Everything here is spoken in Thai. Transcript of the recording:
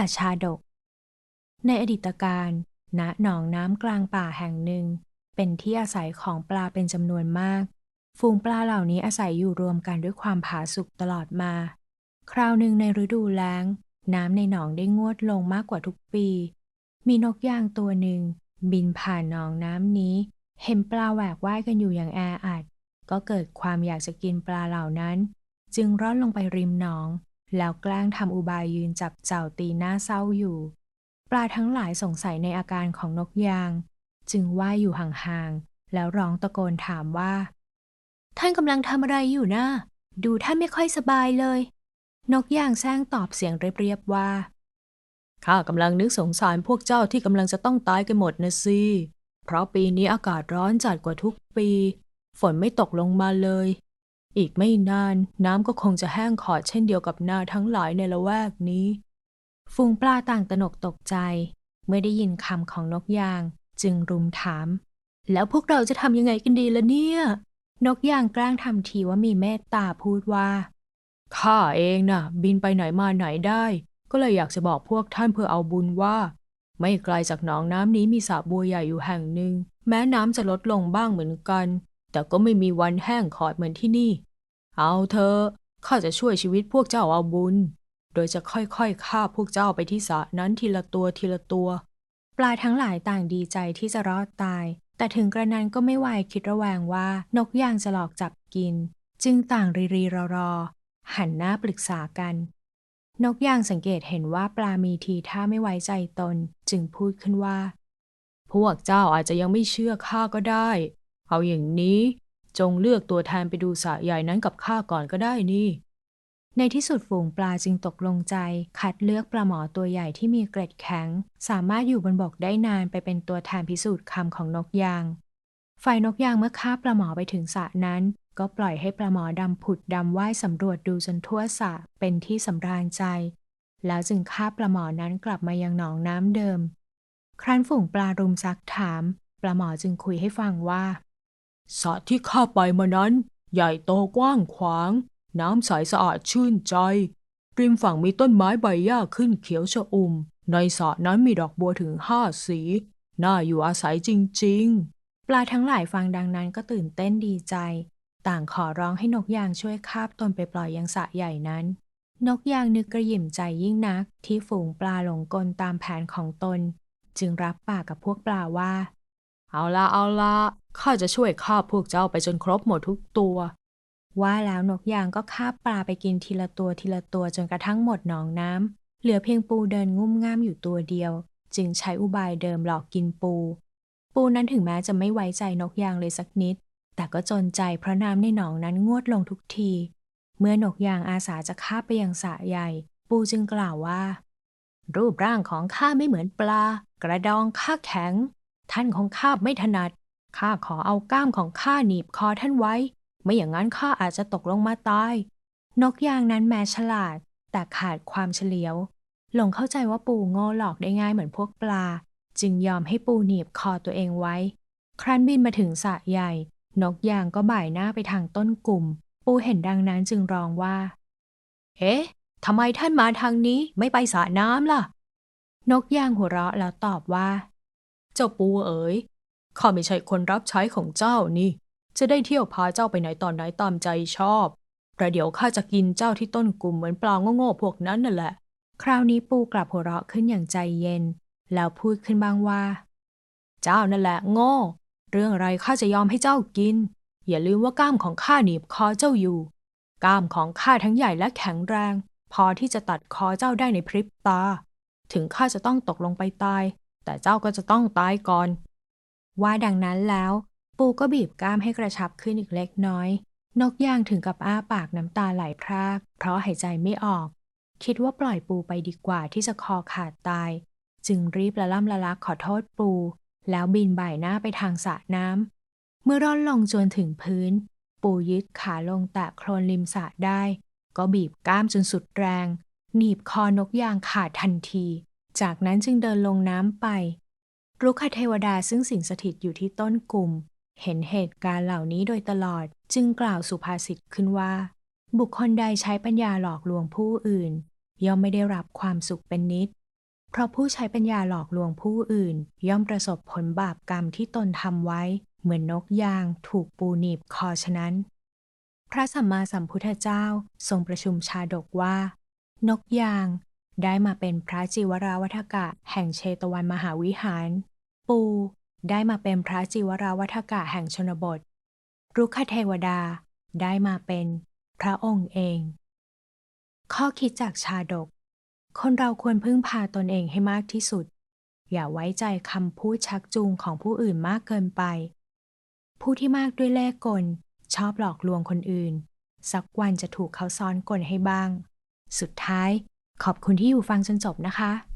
อาชาดก ในอดีตการ ณ หนองน้ำกลางป่าแห่งหนึ่ง เป็นที่อาศัยของปลาเป็นจำนวนมาก ฝูงปลาเหล่านี้อาศัยอยู่รวมกันด้วยความผาสุกตลอดมา คราวหนึ่งในฤดูแล้ง น้ำในหนองได้งวดลงมากกว่าทุกปี มีนกย่างตัวหนึ่ง บินผ่านหนองน้ำนี้ เห็นปลาแหวกว่ายกันอยู่อย่างแออัด ก็เกิดความอยากจะกินปลาเหล่านั้น จึงร่อนลงไปริมหนอง แล้วแกล้งทำอุบายยืนจับเจ้าตีหน้าเศร้าอยู่ ปลาทั้งหลายสงสัยในอาการของนกยาง จึงว่ายอยู่ห่างๆ แล้วร้องตะโกนถามว่า ท่านกำลังทำอะไรอยู่นะดูท่านไม่ค่อยสบายเลย นกย่างแซงตอบเสียงเรียบๆว่า ข้ากำลังนึกสงสารพวกเจ้าที่กำลังจะต้องตายกันหมดนะสิ เพราะปีนี้อากาศร้อนจัดกว่าทุกปี ฝนไม่ตกลงมาเลย อีกไม่นานน้ำก็คงจะแห้งขอดเช่นเดียวกับนาทั้งหลายในละแวกนี้ ฝูงปลาต่างตระหนกตกใจ เมื่อได้ยินคำของนกยาง จึงรุมถาม แล้วพวกเราจะทำยังไงกันดีล่ะเนี่ย นกยางแกล้งทำทีว่ามีเมตตาพูดว่าข้าเองน่ะ บินไปไหนมาไหนได้ ก็เลยอยากจะบอกพวกท่านเพื่อเอาบุญว่า ไม่ไกลจากหนองน้ำนี้มีสระบัวใหญ่อยู่แห่งหนึ่งแม้น้ำจะลดลงบ้างเหมือนกัน แต่ก็ไม่มีวันแห้งขอดเหมือนที่นี่ เอาเถอะข้าจะช่วยชีวิตพวกเจ้าเอาบุญ โดยจะค่อยๆฆ่าพวกเจ้าไปที่สระนั้นทีละตัวทีละตัว ปลาทั้งหลายต่างดีใจที่จะรอดตาย แต่ถึงกระนั้นก็ไม่ไหวคิดระแวงว่านกย่างจะหลอกจับกิน จึงต่างรีรีรอรอๆหันหน้าปรึกษากัน นกย่างสังเกตเห็นว่าปลามีทีท่าไม่ไว้ใจตน จึงพูดขึ้นว่า พวกเจ้าอาจจะยังไม่เชื่อข้าก็ได้ เอาอย่างนี้ จงเลือกตัวแทนไปดูสระใหญ่นั้นกับข้าก่อนก็ได้นี่ ในที่สุดฝูงปลาจึงตกลงใจ คัดเลือกปลาหมอตัวใหญ่ที่มีเกร็ดแข็ง สามารถอยู่บนบกได้นานไปเป็นตัวแทนพิสูจน์คำของนกยาง ฝ่ายนกยางเมื่อฆ่าปลาหมอไปถึงสระนั้น ก็ปล่อยให้ปลาหมอดำผุดดำว่ายสำรวจดูจนทั่วสระเป็นที่สำราญใจ แล้วจึงฆ่าปลาหมอนั้นกลับมายังหนองน้ำเดิมครั้นฝูงปลารุมซักถาม ปลาหมอจึงคุยให้ฟังว่า สระที่ข้าไปมานั้น ใหญ่โตกว้างขวาง น้ำใสสะอาดชื่นใจ ริมฝั่งมีต้นไม้ใบหญ้าขึ้นเขียวชอุ่ม ในสระนั้นมีดอกบัวถึงห้าสี น่าอยู่อาศัยจริง ๆ ปลาทั้งหลายฟังดังนั้นก็ตื่นเต้นดีใจ ต่างขอร้องให้นกยางช่วยคาบตนไปปล่อยยังสระใหญ่นั้น นกยางนึกกระยิ่มใจยิ่งนัก ที่ฝูงปลาหลงกลตามแผนของตน จึงรับปากกับพวกปลาว่า เอาละเอาละข้าจะช่วยฆ่าพวกเจ้าไปจนครบหมดทุกตัว ว่าแล้วนกยางก็คาบปลาไปกินทีละตัวทีละตัวจนกระทั่งหมดหนองน้ำเหลือเพียงปูเดินงุ่มง่ามอยู่ตัวเดียว จึงใช้อุบายเดิมหลอกกินปู ปูนั้นถึงแม้จะไม่ไว้ใจนกยางเลยสักนิด แต่ก็จนใจเพราะน้ำในหนองนั้นงวดลงทุกที เมื่อนกยางอาสาจะคาไปยังสระใหญ่ ปูจึงกล่าวว่า รูปร่างของข้าไม่เหมือนปลา กระดองข้าแข็ง ท่านของข้าไม่ถนัด ข้าขอเอาก้ามของข้าหนีบคอท่านไว้ ไม่อย่างนั้นข้าอาจจะตกลงมาตาย นกยางนั้นแม้ฉลาด แต่ขาดความเฉลียว หลงเข้าใจว่าปูโง่หลอกได้ง่ายเหมือนพวกปลา จึงยอมให้ปูหนีบคอตัวเองไว้ ครั้นบินมาถึงสระใหญ่ นกยางก็บ่ายหน้าไปทางต้นกลุ่ม ปูเห็นดังนั้นจึงร้องว่า เอ๊ะทำไมท่านมาทางนี้ไม่ไปสระน้ำล่ะ นกยางหัวเราะแล้วตอบว่า เจ้าปูเอ๋ยข้าไม่ใช่คนรับใช้ของเจ้านี่ จะได้เที่ยวพาเจ้าไปไหนตอนไหนตามใจชอบประเดี๋ยวข้าจะกินเจ้าที่ต้นกลุ่มเหมือนปลาโง่ๆพวกนั้นนั่นแหละ คราวนี้ปูกลับหัวเราะขึ้นอย่างใจเย็น แล้วพูดขึ้นบ้างว่า เจ้านั่นแหละโง่ เรื่องอะไรข้าจะยอมให้เจ้ากิน อย่าลืมว่าก้ามของข้าหนีบคอเจ้าอยู่ ก้ามของข้าทั้งใหญ่และแข็งแรง พอที่จะตัดคอเจ้าได้ในพริบตา ถึงข้าจะต้องตกลงไปตาย แต่เจ้าก็จะต้องตายก่อน ว่าดังนั้นแล้ว ปูก็บีบกล้ามให้กระชับขึ้นอีกเล็กน้อย นกย่างถึงกับอ้าปากน้ำตาไหลพราก เพราะหายใจไม่ออก คิดว่าปล่อยปูไปดีกว่าที่จะคอขาดตาย จึงรีบละล่ำละลักขอโทษปู แล้วบินบ่ายหน้าไปทางสระน้ำเมื่อร่อนลงจนถึงพื้น ปูยึดขาลงแตะโคลนริมสระได้ ก็บีบกล้ามจนสุดแรงหนีบคอนกยางขาดทันที จากนั้นจึงเดินลงน้ำไปรุกขเทวดาซึ่งสิงสถิตอยู่ที่ต้นกลุ่ม เห็นเหตุการณ์เหล่านี้โดยตลอดจึงกล่าวสุภาษิตขึ้นว่า บุคคลใดใช้ปัญญาหลอกลวงผู้อื่น ย่อมไม่ได้รับความสุขเป็นนิด เพราะผู้ใช้ปัญญาหลอกลวงผู้อื่น ย่อมประสบผลบาปกรรมที่ตนทำไว้ เหมือนนกยาง ถูกปูหนีบคอฉะนั้น พระสัมมาสัมพุทธเจ้าทรงประชุมชาดกว่า นกยาง ได้มาเป็นพระจิวราวัฏกะ แห่งเชตวันมหาวิหาร ปู ได้มาเป็นพระจิวราวัฏกะแห่งชนบท รุกขเทวดา ได้มาเป็นพระองค์เอง ข้อคิดจากชาดก คนเราควรพึ่งพาตนเองให้มากที่สุด อย่าไว้ใจคำพูดชักจูงของผู้อื่นมากเกินไป ผู้ที่มากด้วยเล่ห์กล ชอบหลอกลวงคนอื่น สักวันจะถูกเขาซ้อนกลให้บ้าง สุดท้าย ขอบคุณที่อยู่ฟังจนจบนะคะ